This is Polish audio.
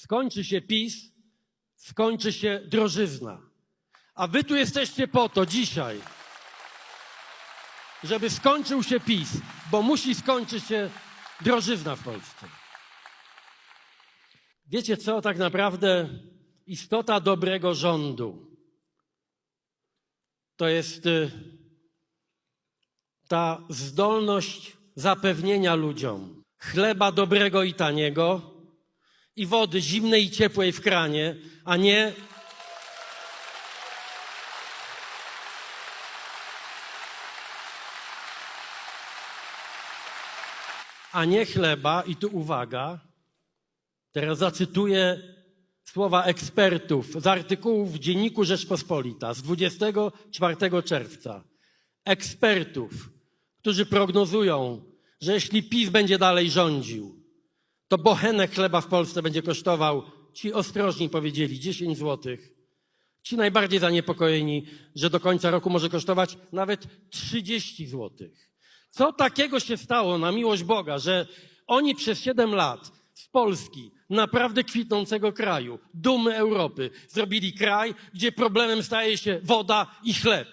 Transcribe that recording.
skończy się PiS, skończy się drożyzna. A wy tu jesteście po to dzisiaj, żeby skończył się PiS, bo musi skończyć się drożyzna w Polsce. Wiecie co, tak naprawdę istota dobrego rządu to jest y, ta zdolność zapewnienia ludziom chleba dobrego i taniego i wody zimnej i ciepłej w kranie, a nie a nie chleba, i tu uwaga, teraz zacytuję słowa ekspertów z artykułów w Dzienniku Rzeczpospolita z 24 czerwca. Ekspertów, którzy prognozują, że jeśli PiS będzie dalej rządził, to bochenek chleba w Polsce będzie kosztował, ci ostrożni powiedzieli, 10 złotych. Ci najbardziej zaniepokojeni, że do końca roku może kosztować nawet 30 złotych. Co takiego się stało na miłość Boga, że oni przez 7 lat z Polski, naprawdę kwitnącego kraju, dumy Europy, zrobili kraj, gdzie problemem staje się woda i chleb.